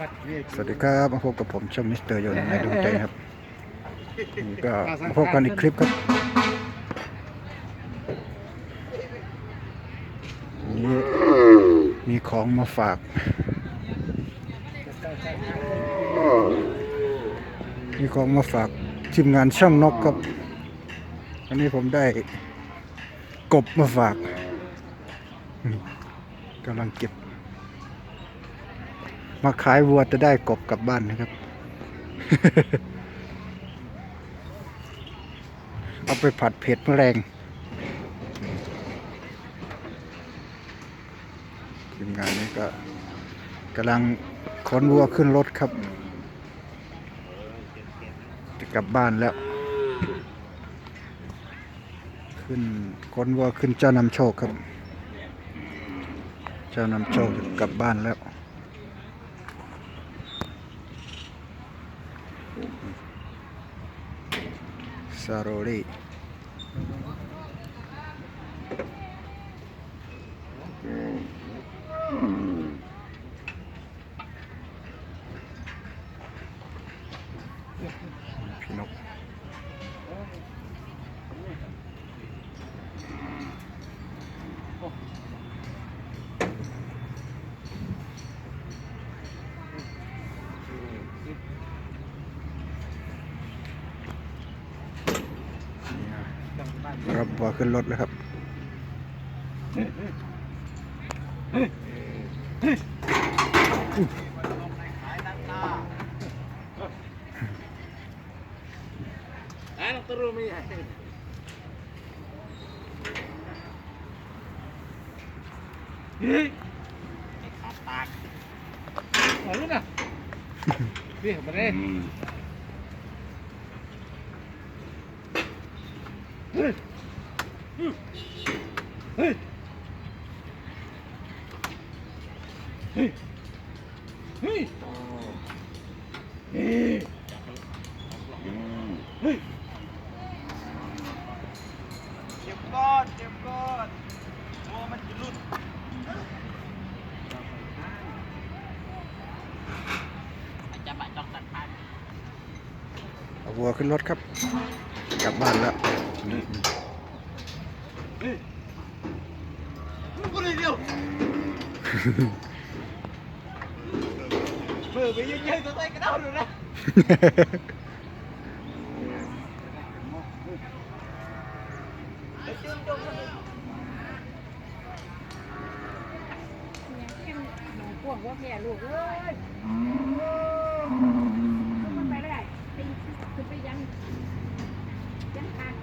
สวัสดีครับมาพบกับผมช่องมิสเตอร์ยนต์ในดวงใจครับนี่ก็มาพบกันอีกคลิปครับนี่มีของมาฝาก มีของมาฝากทีมงานช่างนกครับอันนี้ผมได้กบมาฝากกำลังเก็บ มาขายวัวจะได้กบกลับบ้านนะครับ เอาไปผัดเผ็ดแมลงทีมงานนี้ก็กำลังขนวัวขึ้นรถครับ จะกลับบ้านแล้ว ขึ้นขนวัวขึ้นเจ้านำโชคครับ เจ้านำโชคจะกลับบ้านแล้ว ซาโรลีพี่นก นรับพอขึ้นรถนะครับไอ้ลงตรูไม่ใหญ่เฮ้ยขาดปากเหมือนนะนี่มาเลย จ็บก้อนเจ็บก้อนโอ้มันจะหลุดจะบะจอกตัดพันเอาวัวขึ้นรถครับ กลับบ้านแล้ว กูเลยเดียวเบื่อไปเยอะๆตัวเองก็ได้ดูนะจุ่มจุ่มหนูพวกว่าแม่ลูกเอ้ยมันไปได้ไปคือไปยังยังทาน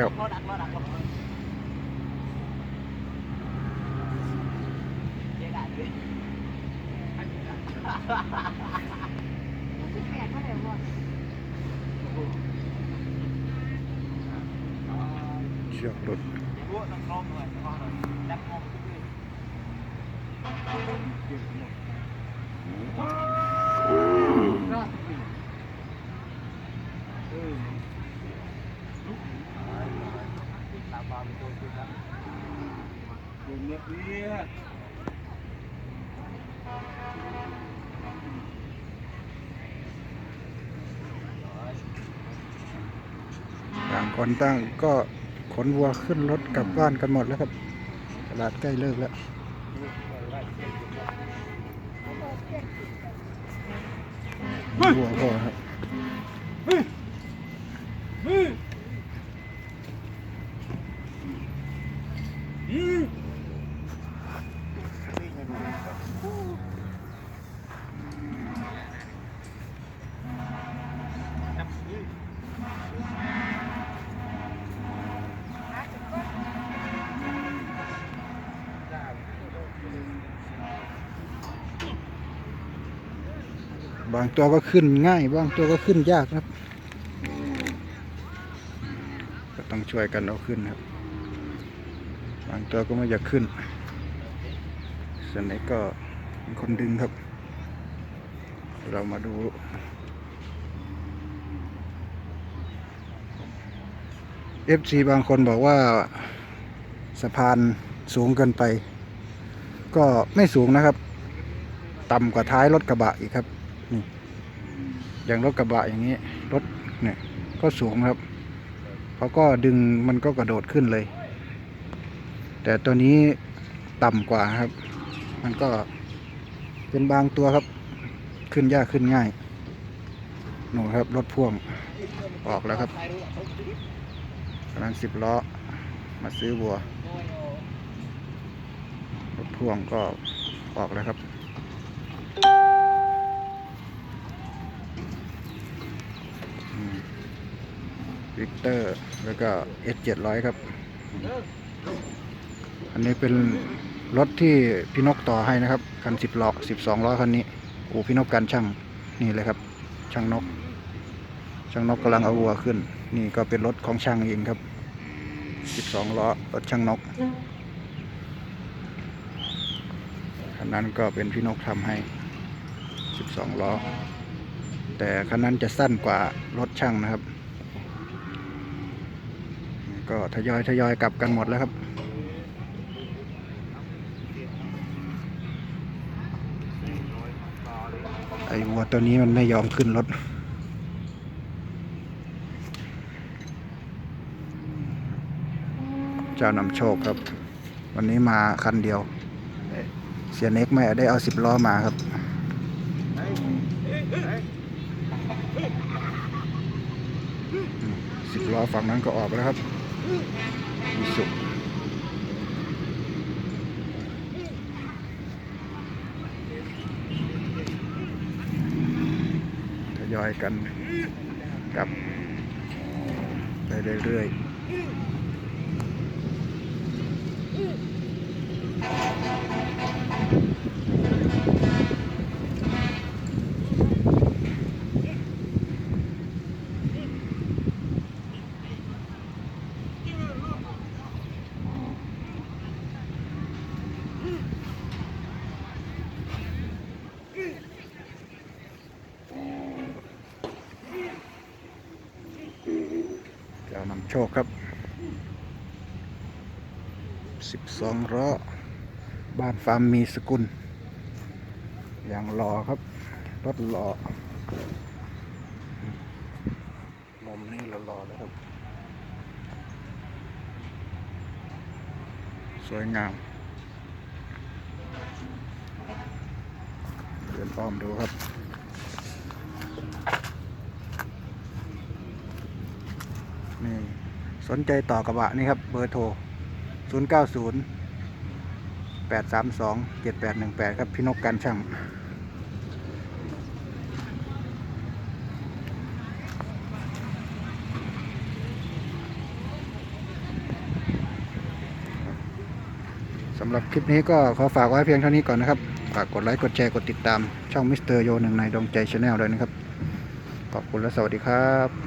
หยุดแล้ว รอดักรอดักรอดักเจ๊ได้ด้วย ที่แปดเท่าไหร่วะ เชือกหลุด รู้ว่าต้องคล้องหน่อยคล้องหน่อยดับงงทุกทีรอดเออลุกตามบาร์บีคิวคือครับลงเนื้อเพี้ย ต่าง คนตั้งก็ขนวัวขึ้นรถกลับบ้านกันหมดแล้วครับตลาดใกล้เลิกแล้ววัวพอครับ บางตัวก็ขึ้นง่าย บางตัวก็ขึ้นยากครับ ก็ต้องช่วยกันเอาขึ้นครับ บางตัวก็ไม่อยากขึ้น ส่วนไหนก็เป็นคนดึงครับ เรามาดู FC บางคนบอกว่าสะพานสูงเกินไป ก็ไม่สูงนะครับ ต่ำกว่าท้ายรถกระบะอีกครับ อย่างรถกระบะอย่างนี้ รถเนี่ยก็สูงครับเขาก็ดึงมันก็กระโดดขึ้นเลย แต่ตัวนี้ต่ำกว่าครับ มันก็เป็นบางตัวครับ ขึ้นยากขึ้นง่ายหนูครับรถพ่วงออกแล้วครับกำลังสิบล้อมาซื้อบัว รถพ่วงก็ออกแล้วครับ วิกเตอร์แล้วก็ S 7 0 0 ครับ อันนี้เป็นรถที่พี่นกต่อให้นะครับ คันสิบล้อสิบสองล้อคันนี้โอ้พี่นกการช่างนี่เลยครับ ช่างนก ช่างนกกำลังเอาวัวขึ้น นี่ก็เป็นรถของช่างเองครับสิบสองล้อรถช่างนกคันนั้นก็เป็นพี่นกทำให้สิบสองล้อแต่คันนั้นจะสั้นกว่ารถช่างนะครับ ก็ทยอยทยอยกลับกันหมดแล้วครับ ไอ้วัวตัวนี้มันไม่ยอมขึ้นรถ เจ้านำโชคครับ วันนี้มาคันเดียว เสียเน็กไม่ได้เอาสิบล้อมาครับสิบล้อฝั่งนั้นก็ออกแล้วครับ มีสุกทยอยกันกลับไปเรื่อยๆเจ้านำ โชคครับสิบสองล้อบ้านฟาร์มมีสกุล อย่างรอครับ รถรอมุมนี้เรารอแล้วครับ สวยงาม เดินอ้อมดูครับ นี่ สนใจต่อกระบะนี่ครับเบอร์โทร 0 9 0 8 3 2 7 8 1 8 ครับพี่นกการช่างสำหรับคลิปนี้ก็ขอฝากไว้เพียงเท่านี้ก่อนนะครับ ฝากกดไลค์กดแชร์กดติดตาม ช่องมิสเตอร์โยหนึ่งในดวงใจชาแนลด้วยนะครับ ขอบคุณและสวัสดีครับ